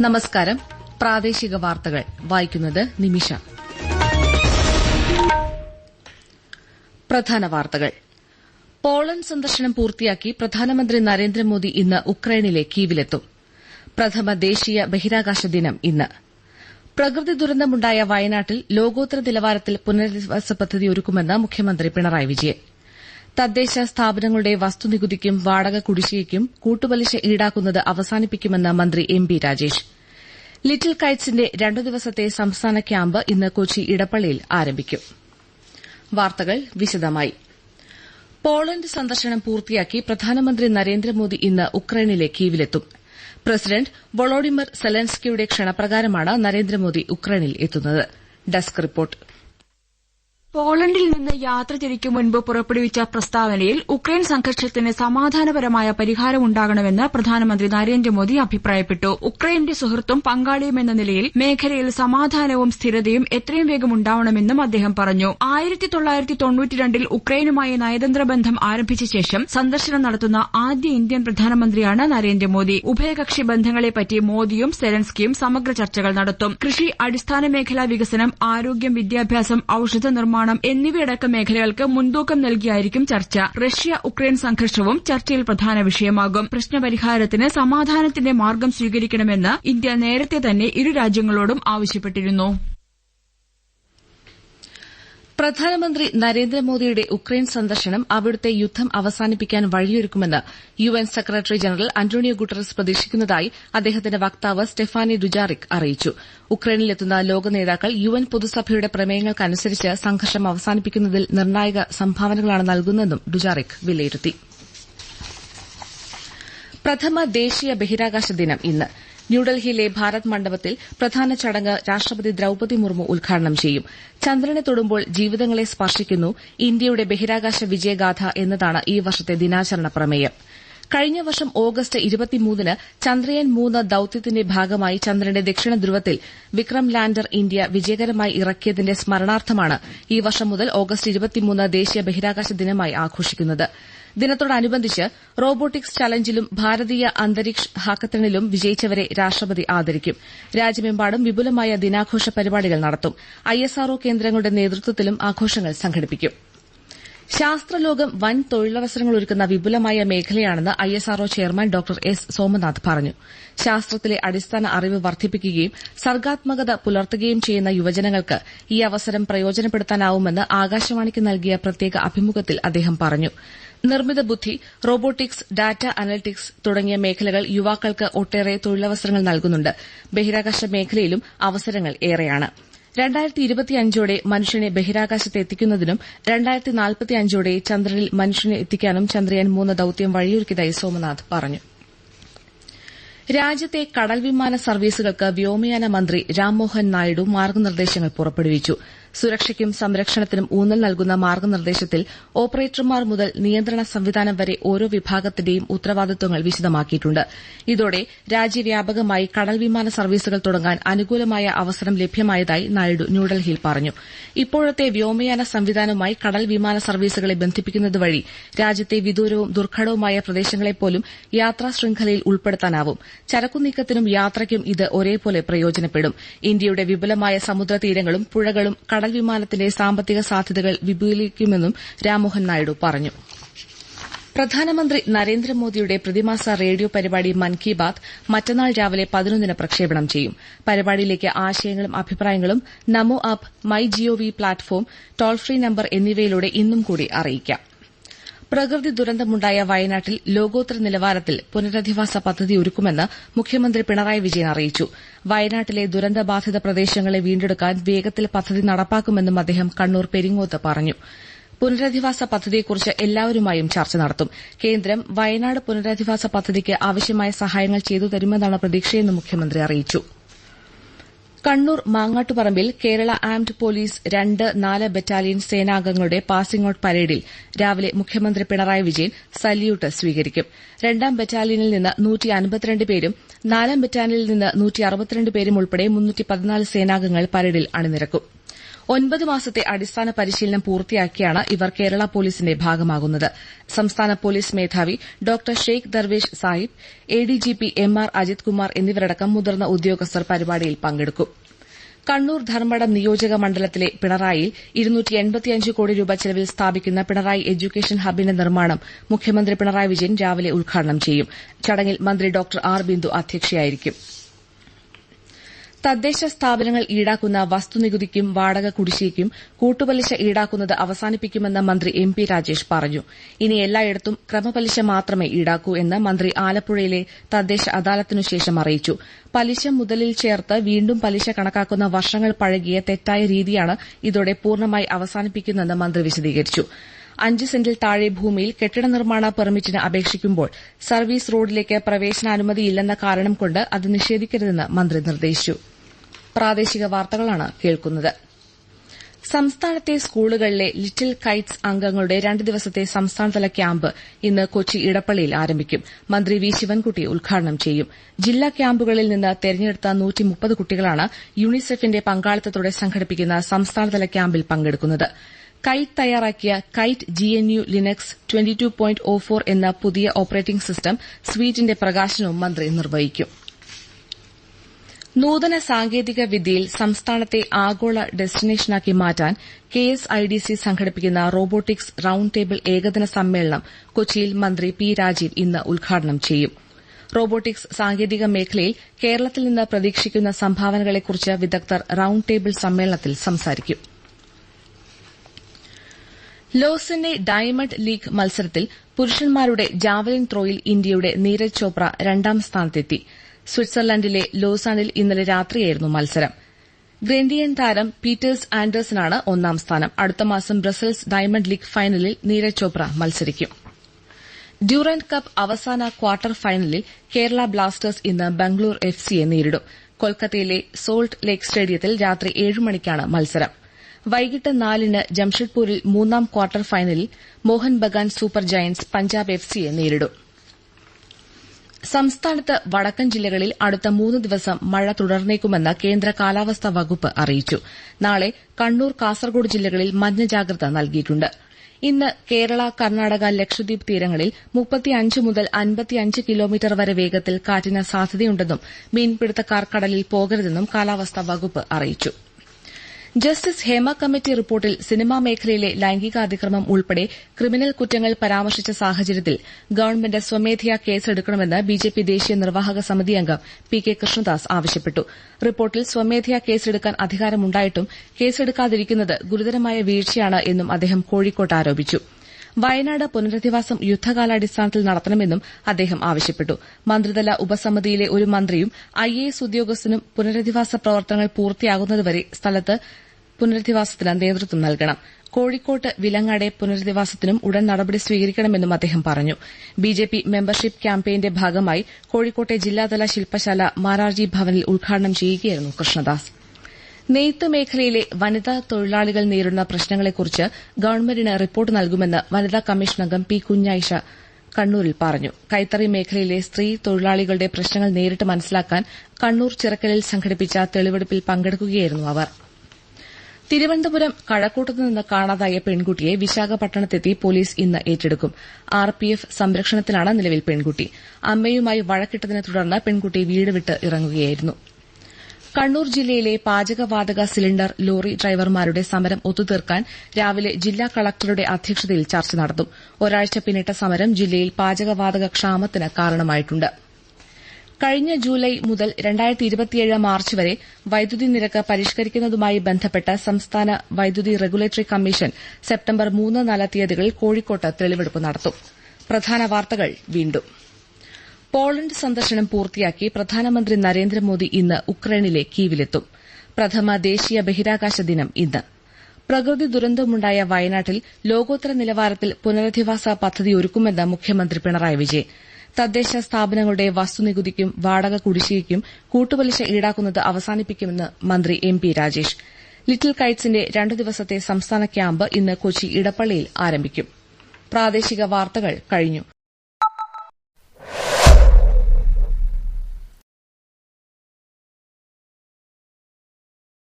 നമസ്കാരം. പ്രാദേശിക വാർത്തകൾ. വായിക്കുന്നത് നിമിഷ. പ്രധാന വാർത്തകൾ. പോളണ്ട് സന്ദർശനം പൂർത്തിയാക്കി പ്രധാനമന്ത്രി നരേന്ദ്രമോദി ഇന്ന് ഉക്രൈനിലെ കീവിലെത്തും. പ്രഥമ ദേശീയ ബഹിരാകാശ ദിനം ഇന്ന്. പ്രകൃതി ദുരന്തമുണ്ടായ വയനാട്ടിൽ ലോകോത്തര നിലവാരത്തിൽ പുനരധിവാസ പദ്ധതി ഒരുക്കുമെന്ന് മുഖ്യമന്ത്രി പിണറായി വിജയൻ. തദ്ദേശ സ്ഥാപനങ്ങളുടെ വസ്തുനികുതിക്കും വാടക കുടിശ്ശികയ്ക്കും കൂട്ടുപലിശ ഈടാക്കുന്നത് അവസാനിപ്പിക്കുമെന്ന് മന്ത്രി എം ബി രാജേഷ്. ലിറ്റിൽ കൈറ്റ്സിന്റെ രണ്ടു ദിവസത്തെ സംസ്ഥാന ക്യാമ്പ് ഇന്ന് കൊച്ചി ഇടപ്പള്ളിയിൽ ആരംഭിക്കും. വാർത്തകൾ വിശദമായി. പോളണ്ട് സന്ദർശനം പൂർത്തിയാക്കി പ്രധാനമന്ത്രി നരേന്ദ്രമോദി ഇന്ന് ഉക്രൈനിലെ കീവിലെത്തും. പ്രസിഡന്റ് വൊളോഡിമർ സെലൻസ്കിയുടെ ക്ഷണപ്രകാരമാണ് നരേന്ദ്രമോദി ഉക്രൈനിൽ എത്തുന്നത്. Desk report. പോളണ്ടിൽ നിന്ന് യാത്ര തിരിക്കും മുൻപ് പുറപ്പെടുവിച്ച പ്രസ്താവനയിൽ ഉക്രൈൻ സംഘർഷത്തിന് സമാധാനപരമായ പരിഹാരമുണ്ടാകണമെന്ന് പ്രധാനമന്ത്രി നരേന്ദ്രമോദി അഭിപ്രായപ്പെട്ടു. ഉക്രൈന്റെ സുഹൃത്തും പങ്കാളിയുമെന്ന നിലയിൽ മേഖലയിൽ സമാധാനവും സ്ഥിരതയും എത്രയും വേഗം ഉണ്ടാവണമെന്നും അദ്ദേഹം പറഞ്ഞു. ആയിരത്തി തൊള്ളായിരത്തി തൊണ്ണൂറ്റിരണ്ടിൽ ഉക്രൈനുമായി നയതന്ത്ര ബന്ധം ആരംഭിച്ച ശേഷം സന്ദർശനം നടത്തുന്ന ആദ്യ ഇന്ത്യൻ പ്രധാനമന്ത്രിയാണ് നരേന്ദ്രമോദി. ഉഭയകക്ഷി ബന്ധങ്ങളെപ്പറ്റി മോദിയും സെലൻസ്കിയും സമഗ്ര ചർച്ചകൾ നടത്തും. കൃഷി അടിസ്ഥാന മേഖലാ വികസനം ആരോഗ്യം വിദ്യാഭ്യാസം ഔഷധ നിർമ്മാണം എന്നിവയടക്കം മേഖലകൾക്ക് മുൻതൂക്കം നൽകിയായിരിക്കും ചർച്ച. റഷ്യ ഉക്രൈൻ സംഘർഷവും ചർച്ചയിൽ പ്രധാന വിഷയമാകും. പ്രശ്നപരിഹാരത്തിന് സമാധാനത്തിന്റെ മാർഗം സ്വീകരിക്കണമെന്ന് ഇന്ത്യ നേരത്തെ തന്നെ ഇരു രാജ്യങ്ങളോടും ആവശ്യപ്പെട്ടിരുന്നു. പ്രധാനമന്ത്രി നരേന്ദ്രമോദിയുടെ ഉക്രൈൻ സന്ദർശനം അവിടുത്തെ യുദ്ധം അവസാനിപ്പിക്കാൻ വഴിയൊരുക്കുമെന്ന് U N secretary general Antonio Guterres പ്രതീക്ഷിക്കുന്നതായി അദ്ദേഹത്തിന്റെ വക്താവ് സ്റ്റെഫാനി ഡുജാറിക് അറിയിച്ചു. ഉക്രൈനിലെത്തുന്ന ലോക നേതാക്കൾ യു എൻ പൊതുസഭയുടെ പ്രമേയങ്ങൾക്കനുസരിച്ച് സംഘർഷം അവസാനിപ്പിക്കുന്നതിൽ നിർണായക സംഭാവനകളാണ് നൽകുന്നതെന്നും ഡുജാറിക് വിലയിരുത്തി. പ്രഥമ ദേശീയ ബഹിരാകാശ ദിനം ഇന്ന്. ന്യൂഡൽഹിയിലെ ഭാരത് മണ്ഡപത്തിൽ പ്രധാന ചടങ്ങ് രാഷ്ട്രപതി ദ്രൌപതി മുർമു ഉദ്ഘാടനം ചെയ്യും. ചന്ദ്രനെ തൊടുമ്പോൾ ജീവിതങ്ങളെ സ്പർശിക്കുന്നു ഇന്ത്യയുടെ ബഹിരാകാശ വിജയഗാഥ എന്നതാണ് ഈ വർഷത്തെ ദിനാചരണ പ്രമേയം. കഴിഞ്ഞ വർഷം ഓഗസ്റ്റ് ഇരുപത്തിമൂന്നിന് ചന്ദ്രയാൻ മൂന്ന് ദൌത്യത്തിന്റെ ഭാഗമായി ചന്ദ്രന്റെ ദക്ഷിണ ധ്രുവത്തിൽ വിക്രം ലാൻഡർ ഇന്ത്യ വിജയകരമായി ഇറക്കിയതിന്റെ സ്മരണാർത്ഥമാണ് ഈ വർഷം മുതൽ ഓഗസ്റ്റ് ദേശീയ ബഹിരാകാശ ദിനമായി ആഘോഷിക്കുന്നത്. ദിനത്തോടനുബന്ധിച്ച് റോബോട്ടിക്സ് ചലഞ്ചിലും ഭാരതീയ അന്തരീക്ഷ ഹാക്കത്തണിലും വിജയിച്ചവരെ രാഷ്ട്രപതി ആദരിക്കും. രാജ്യമെമ്പാടും വിപുലമായ ദിനാഘോഷ പരിപാടികൾ നടത്തും. ഐഎസ്ആർഒ കേന്ദ്രങ്ങളുടെ നേതൃത്വത്തിലും ആഘോഷങ്ങൾ സംഘടിപ്പിക്കും. ശാസ്ത്രലോകം വൻ തൊഴിലവസരങ്ങൾ ഒരുക്കുന്ന വിപുലമായ മേഖലയാണെന്ന് ISRO chairman doctor S Somanath പറഞ്ഞു. ശാസ്ത്രത്തിലെ അടിസ്ഥാന അറിവ് വർദ്ധിപ്പിക്കുകയും സർഗാത്മകത പുലർത്തുകയും ചെയ്യുന്ന യുവജനങ്ങൾക്ക് ഈ അവസരം പ്രയോജനപ്പെടുത്താനാവുമെന്ന് ആകാശവാണിക്ക് നൽകിയ പ്രത്യേക അഭിമുഖത്തിൽ അദ്ദേഹം പറഞ്ഞു. നിർമ്മിത ബുദ്ധി റോബോട്ടിക്സ് ഡാറ്റ അനലിറ്റിക്സ് തുടങ്ങിയ മേഖലകൾ യുവാക്കൾക്ക് ഒട്ടേറെ തൊഴിലവസരങ്ങൾ നൽകുന്നുണ്ട്. ബഹിരാകാശ മേഖലയിലും അവസരങ്ങൾ ഏറെയാണ്. രണ്ടായിരത്തി ഇരുപത്തിയഞ്ചോടെ മനുഷ്യനെ ബഹിരാകാശത്ത് എത്തിക്കുന്നതിനും രണ്ടായിരത്തി നാൽപ്പത്തിയഞ്ചോടെ ചന്ദ്രനിൽ മനുഷ്യനെ എത്തിക്കാനും ചന്ദ്രയാൻ മൂന്ന് ദൌത്യം വഴിയൊരുക്കിയതായി സോമനാഥ് പറഞ്ഞു. രാജ്യത്തെ കടൽ വിമാന സർവീസുകൾക്ക് വ്യോമയാന മന്ത്രി രാംമോഹൻ നായിഡു മാർഗനിർദ്ദേശങ്ങൾ പുറപ്പെടുവിച്ചു. സുരക്ഷയ്ക്കും സംരക്ഷണത്തിനും ഊന്നൽ നൽകുന്ന മാർഗനിർദ്ദേശത്തിൽ ഓപ്പറേറ്റർമാർ മുതൽ നിയന്ത്രണ സംവിധാനം വരെ ഓരോ വിഭാഗത്തിന്റെയും ഉത്തരവാദിത്തങ്ങൾ വിശദമാക്കിയിട്ടുണ്ട്. ഇതോടെ രാജ്യവ്യാപകമായി കടൽ വിമാന സർവീസുകൾ തുടങ്ങാൻ അനുകൂലമായ അവസരം ലഭ്യമായതായി നായിഡു ന്യൂഡൽഹിയിൽ പറഞ്ഞു. ഇപ്പോഴത്തെ വ്യോമയാന സംവിധാനവുമായി കടൽ വിമാന സർവീസുകളെ ബന്ധിപ്പിക്കുന്നത് വഴി രാജ്യത്തെ വിദൂരവും ദുർഘടവുമായ പ്രദേശങ്ങളെപ്പോലും യാത്രാ ശൃംഖലയിൽ ഉൾപ്പെടുത്താനാവും. ചരക്കുനീക്കത്തിനും യാത്രയ്ക്കും ഇത് ഒരേപോലെ പ്രയോജനപ്പെടും. ഇന്ത്യയുടെ വിപുലമായ സമുദ്രതീരങ്ങളും പുഴകളും കടൽ വിമാനത്തിന്റെ സാമ്പത്തിക സാധ്യതകൾ വിപുലീകരിക്കുമെന്നും രാംമോഹൻ നായിഡു പറഞ്ഞു. പ്രധാനമന്ത്രി നരേന്ദ്രമോദിയുടെ പ്രതിമാസ റേഡിയോ പരിപാടി മൻ കി ബാത് മറ്റന്നാൾ രാവിലെ പതിനൊന്നിന് പ്രക്ഷേപണം ചെയ്യും. പരിപാടിയിലേക്ക് ആശയങ്ങളും അഭിപ്രായങ്ങളും NaMo app my GOV platform toll free number എന്നിവയിലൂടെ ഇന്നും കൂടി അറിയിക്കാം. പ്രകൃതി ദുരന്തമുണ്ടായ വയനാട്ടിൽ ലോകോത്തര നിലവാരത്തിൽ പുനരധിവാസ പദ്ധതി ഒരുക്കുമെന്ന് മുഖ്യമന്ത്രി പിണറായി വിജയൻ അറിയിച്ചു. വയനാട്ടിലെ ദുരന്തബാധിത പ്രദേശങ്ങളെ വീണ്ടെടുക്കാൻ വേഗത്തിൽ പദ്ധതി നടപ്പാക്കുമെന്നും അദ്ദേഹം കണ്ണൂർ പെരിങ്ങോത്ത് പറഞ്ഞു. പുനരധിവാസ പദ്ധതിയെക്കുറിച്ച് എല്ലാവരുമായും ചർച്ച നടത്തും. കേന്ദ്രം വയനാട് പുനരധിവാസ പദ്ധതിക്ക് ആവശ്യമായ സഹായങ്ങൾ ചെയ്തു തരുമെന്നാണ് പ്രതീക്ഷയെന്നും മുഖ്യമന്ത്രി അറിയിച്ചു. കണ്ണൂർ മാങ്ങാട്ടുപറമ്പിൽ കേരള ആംഡ് പോലീസ് രണ്ട് നാല് ബറ്റാലിയൻ സേനാംഗങ്ങളുടെ പാസിംഗ് ഔട്ട് പരേഡിൽ രാവിലെ മുഖ്യമന്ത്രി പിണറായി വിജയൻ സല്യൂട്ട് സ്വീകരിക്കും. രണ്ടാം ബറ്റാലിയനിൽ നിന്ന് പേരും നാലാം ബറ്റാലിയനിൽ നിന്ന് പേരും ഉൾപ്പെടെ സേനാംഗങ്ങൾ പരേഡിൽ അണിനിരക്കും. ഒൻപത് മാസത്തെ അടിസ്ഥാന പരിശീലനം പൂർത്തിയാക്കിയാണ് ഇവർ കേരള പോലീസിന്റെ ഭാഗമാകുന്നത്. സംസ്ഥാന പോലീസ് മേധാവി doctor Sheikh Darvesh Sahib ADGP M R Ajith Kumar എന്നിവരടക്കം മുതിർന്ന ഉദ്യോഗസ്ഥർ പരിപാടിയിൽ പങ്കെടുക്കും. കണ്ണൂർ ധർമ്മടം നിയോജക മണ്ഡലത്തിലെ പിണറായിൽ കോടി രൂപ ചെലവിൽ സ്ഥാപിക്കുന്ന പിണറായി എഡ്യൂക്കേഷൻ ഹബിന്റെ നിർമ്മാണം മുഖ്യമന്ത്രി പിണറായി വിജയൻ രാവിലെ ഉദ്ഘാടനം ചെയ്യും. ചടങ്ങിൽ മന്ത്രി ഡോക്ടർ ആർ ബിന്ദു അധ്യക്ഷയായിരിക്കും. തദ്ദേശ സ്ഥാപനങ്ങൾ ഈടാക്കുന്ന വസ്തുനികുതിക്കും വാടക കുടിശ്ശികയ്ക്കും കൂട്ടുപലിശ ഈടാക്കുന്നത് അവസാനിപ്പിക്കുമെന്ന് മന്ത്രി എം പി രാജേഷ് പറഞ്ഞു. ഇനി എല്ലായിടത്തും ക്രമപലിശ മാത്രമേ ഈടാക്കൂ എന്ന് മന്ത്രി ആലപ്പുഴയിലെ തദ്ദേശ അദാലത്തിനുശേഷം അറിയിച്ചു. പലിശ മുതലിൽ ചേർത്ത് വീണ്ടും പലിശ കണക്കാക്കുന്ന വർഷങ്ങൾ പഴകിയ തെറ്റായ രീതിയാണ് ഇതോടെ പൂർണമായി അവസാനിപ്പിക്കുന്നതെന്ന് മന്ത്രി വിശദീകരിച്ചു. അഞ്ച് സെന്റിൽ താഴെ ഭൂമിയിൽ കെട്ടിട നിർമ്മാണ പെർമിറ്റിന് അപേക്ഷിക്കുമ്പോൾ സർവീസ് റോഡിലേക്ക് പ്രവേശനാനുമതിയില്ലെന്ന കാരണം കൊണ്ട് അത് നിഷേധിക്കരുതെന്ന് മന്ത്രി നിർദ്ദേശിച്ചു. സംസ്ഥാനത്തെ സ്കൂളുകളിലെ ലിറ്റിൽ കൈറ്റ്സ് അംഗങ്ങളുടെ രണ്ട് ദിവസത്തെ സംസ്ഥാനതല ക്യാമ്പ് ഇന്ന് കൊച്ചി ഇടപ്പള്ളിയിൽ ആരംഭിക്കും. മന്ത്രി വി ശിവൻകുട്ടി ഉദ്ഘാടനം ചെയ്യും. ജില്ലാ ക്യാമ്പുകളിൽ നിന്ന് തെരഞ്ഞെടുത്ത കുട്ടികളാണ് യൂണിസെഫിന്റെ പങ്കാളിത്തത്തോടെ സംഘടിപ്പിക്കുന്ന സംസ്ഥാനതല ക്യാമ്പിൽ പങ്കെടുക്കുന്നത്. കൈറ്റ് തയ്യാറാക്കിയ KITE G N U Linux twenty two point O four എന്ന പുതിയ ഓപ്പറേറ്റിംഗ് സിസ്റ്റം സ്വീറ്റിന്റെ പ്രകാശനവും മന്ത്രി നിർവഹിക്കും. നൂതന സാങ്കേതിക വിദ്യയിൽ സംസ്ഥാനത്തെ ആഗോള ഡെസ്റ്റിനേഷനാക്കി മാറ്റാൻ K S I D C സംഘടിപ്പിക്കുന്ന റോബോട്ടിക്സ് റൌണ്ട് ടേബിൾ ഏകദിന സമ്മേളനം കൊച്ചിയിൽ മന്ത്രി പി രാജീവ് ഇന്ന് ഉദ്ഘാടനം ചെയ്യും. റോബോട്ടിക്സ് സാങ്കേതിക മേഖലയിൽ കേരളത്തിൽ നിന്ന് പ്രതീക്ഷിക്കുന്ന സംഭാവനകളെക്കുറിച്ച് വിദഗ്ധർ റൌണ്ട് ടേബിൾ സമ്മേളനത്തിൽ സംസാരിക്കും. ലോസന്നെ ഡയമണ്ട് ലീഗ് മത്സരത്തിൽ പുരുഷന്മാരുടെ ജാവലിൻ ത്രോയിൽ ഇന്ത്യയുടെ നീരജ് ചോപ്ര രണ്ടാം സ്ഥാനത്തെത്തി. സ്വിറ്റ്സർലൻഡിലെ ലോസാണിൽ ഇന്നലെ രാത്രിയായിരുന്നു മത്സരം. ഗ്രന്റിയൻ താരം പീറ്റേഴ്സ് ആൻഡേഴ്സനാണ് ഒന്നാം സ്ഥാനം. അടുത്ത മാസം ബ്രസൽസ് ഡയമണ്ട് ലീഗ് ഫൈനലിൽ നീരജ് ചോപ്ര മത്സരിക്കും. ഡ്യൂറന്റ് കപ്പ് അവസാന ക്വാർട്ടർ ഫൈനലിൽ കേരള ബ്ലാസ്റ്റേഴ്സ് ഇന്ന് ബംഗളൂർ എഫ് സിയെ നേരിടും. കൊൽക്കത്തയിലെ സോൾട്ട് ലേക്ക് സ്റ്റേഡിയത്തിൽ രാത്രി ഏഴ് മണിക്കാണ് മത്സരം. വൈകിട്ട് നാലിന് ജംഷഡ്പൂരിൽ മൂന്നാം ക്വാർട്ടർ ഫൈനലിൽ Mohan Bagan super giants Punjab F സിയെ നേരിടും. സംസ്ഥാനത്ത് വടക്കൻ ജില്ലകളിൽ അടുത്ത മൂന്ന് ദിവസം മഴ തുടർന്നേക്കുമെന്ന് കേന്ദ്ര കാലാവസ്ഥാ വകുപ്പ് അറിയിച്ചു. നാളെ കണ്ണൂർ കാസർഗോഡ് ജില്ലകളിൽ മഞ്ഞ ജാഗ്രത നൽകിയിട്ടുണ്ട്. ഇന്ന് കേരള കർണാടക ലക്ഷദ്വീപ് തീരങ്ങളിൽ മുപ്പത്തിയഞ്ച് മുതൽ അൻപത്തിയഞ്ച് കിലോമീറ്റർ വരെ വേഗത്തിൽ കാറ്റിന് സാധ്യതയുണ്ടെന്നും മീൻപിടുത്തക്കാർ കടലിൽ പോകരുതെന്നും കാലാവസ്ഥാ വകുപ്പ് അറിയിച്ചു. ജസ്റ്റിസ് ഹേമ കമ്മിറ്റി റിപ്പോർട്ടിൽ സിനിമാ മേഖലയിലെ ലൈംഗികാതിക്രമം ഉൾപ്പെടെ ക്രിമിനൽ കുറ്റങ്ങൾ പരാമർശിച്ച സാഹചര്യത്തിൽ ഗവൺമെന്റ് സ്വമേധയാ കേസെടുക്കണമെന്ന് ബിജെപി ദേശീയ നിർവാഹക സമിതി അംഗം പി കെ കൃഷ്ണദാസ് ആവശ്യപ്പെട്ടു. റിപ്പോർട്ടിൽ സ്വമേധയാ കേസെടുക്കാൻ അധികാരമുണ്ടായിട്ടും കേസെടുക്കാതിരിക്കുന്നത് ഗുരുതരമായ വീഴ്ചയാണ് എന്നും അദ്ദേഹം കോഴിക്കോട്ട് ആരോപിച്ചു. വയനാട് പുനരധിവാസം യുദ്ധകാലാടിസ്ഥാനത്തിൽ നടത്തണമെന്നും അദ്ദേഹം ആവശ്യപ്പെട്ടു. മന്ത്രിതല ഉപസമിതിയിലെ ഒരു മന്ത്രിയും ഐ എ എസ് ഉദ്യോഗസ്ഥനും പുനരധിവാസ പ്രവർത്തനങ്ങൾ പൂർത്തിയാകുന്നതുവരെ സ്ഥലത്ത് പുനരധിവാസത്തിന് നേതൃത്വം നൽകണം. കോഴിക്കോട്ട് വിലങ്ങാടെ പുനരധിവാസത്തിനും ഉടൻ നടപടി സ്വീകരിക്കണമെന്നും അദ്ദേഹം പറഞ്ഞു. ബിജെപി മെമ്പർഷിപ്പ് ക്യാമ്പയിന്റെ ഭാഗമായി കോഴിക്കോട്ടെ ജില്ലാതല ശില്പശാല മാരാർജി ഭവനിൽ ഉദ്ഘാടനം ചെയ്യുകയായിരുന്നു കൃഷ്ണദാസ്. നെയ്ത്ത് മേഖലയിലെ വനിതാ തൊഴിലാളികൾ നേരിടുന്ന പ്രശ്നങ്ങളെക്കുറിച്ച് ഗവൺമെന്റിന് റിപ്പോർട്ട് നൽകുമെന്ന് വനിതാ കമ്മീഷൻ അംഗം പി കുഞ്ഞായിഷ കണ്ണൂരിൽ പറഞ്ഞു. കൈത്തറി മേഖലയിലെ സ്ത്രീ തൊഴിലാളികളുടെ പ്രശ്നങ്ങൾ നേരിട്ട് മനസ്സിലാക്കാൻ കണ്ണൂർ ചിറക്കലിൽ സംഘടിപ്പിച്ച തെളിവെടുപ്പിൽ പങ്കെടുക്കുകയായിരുന്നു അവർ. തിരുവനന്തപുരം കഴക്കൂട്ടത്ത് നിന്ന് കാണാതായ പെൺകുട്ടിയെ വിശാഖപട്ടണത്തെത്തി പോലീസ് ഇന്ന് ഏറ്റെടുക്കും. ആർപിഎഫ് സംരക്ഷണത്തിലാണ് നിലവിൽ പെൺകുട്ടി. അമ്മയുമായി വഴക്കിട്ടതിനെ തുടർന്ന് പെൺകുട്ടി വീട് വിട്ട് ഇറങ്ങുകയായിരുന്നു. കണ്ണൂർ ജില്ലയിലെ പാചകവാതക സിലിണ്ടർ ലോറി ഡ്രൈവർമാരുടെ സമരം ഒത്തുതീർക്കാൻ രാവിലെ ജില്ലാ കളക്ടറുടെ അധ്യക്ഷതയിൽ ചർച്ച നടത്തും. ഒരാഴ്ച പിന്നിട്ട സമരം ജില്ലയിൽ പാചകവാതക ക്ഷാമത്തിന് കാരണമായിട്ടുണ്ട്. കഴിഞ്ഞ ജൂലൈ മുതൽ മാർച്ച് വരെ വൈദ്യുതി നിരക്ക് പരിഷ്കരിക്കുന്നതുമായി ബന്ധപ്പെട്ട് സംസ്ഥാന വൈദ്യുതി റെഗുലേറ്ററി കമ്മീഷൻ സെപ്റ്റംബർ മൂന്ന് നാല് തീയതികളിൽ കോഴിക്കോട്ട് തെളിവെടുപ്പ് നടത്തും. പ്രധാന വാർത്തകൾ വീണ്ടും. പോളണ്ട് സന്ദർശനം പൂർത്തിയാക്കി പ്രധാനമന്ത്രി നരേന്ദ്രമോദി ഇന്ന് ഉക്രൈനിലെ കീവിലെത്തും. പ്രഥമ ദേശീയ ബഹിരാകാശ ദിനം ഇന്ന്. പ്രകൃതി ദുരന്തമുണ്ടായ വയനാട്ടിൽ ലോകോത്തര നിലവാരത്തിൽ പുനരധിവാസ പദ്ധതി ഒരുക്കുമെന്ന് മുഖ്യമന്ത്രി പിണറായി വിജയൻ. തദ്ദേശ സ്ഥാപനങ്ങളുടെ വസ്തുനികുതിക്കും വാടക കുടിശ്ശികയ്ക്കും കൂട്ടുപലിശ ഈടാക്കുന്നത് അവസാനിപ്പിക്കുമെന്ന് മന്ത്രി എം പി രാജേഷ്. ലിറ്റിൽ കൈറ്റ്സിന്റെ രണ്ടു ദിവസത്തെ സംസ്ഥാന ക്യാമ്പ് ഇന്ന് കൊച്ചി ഇടപ്പള്ളിയിൽ ആരംഭിക്കും.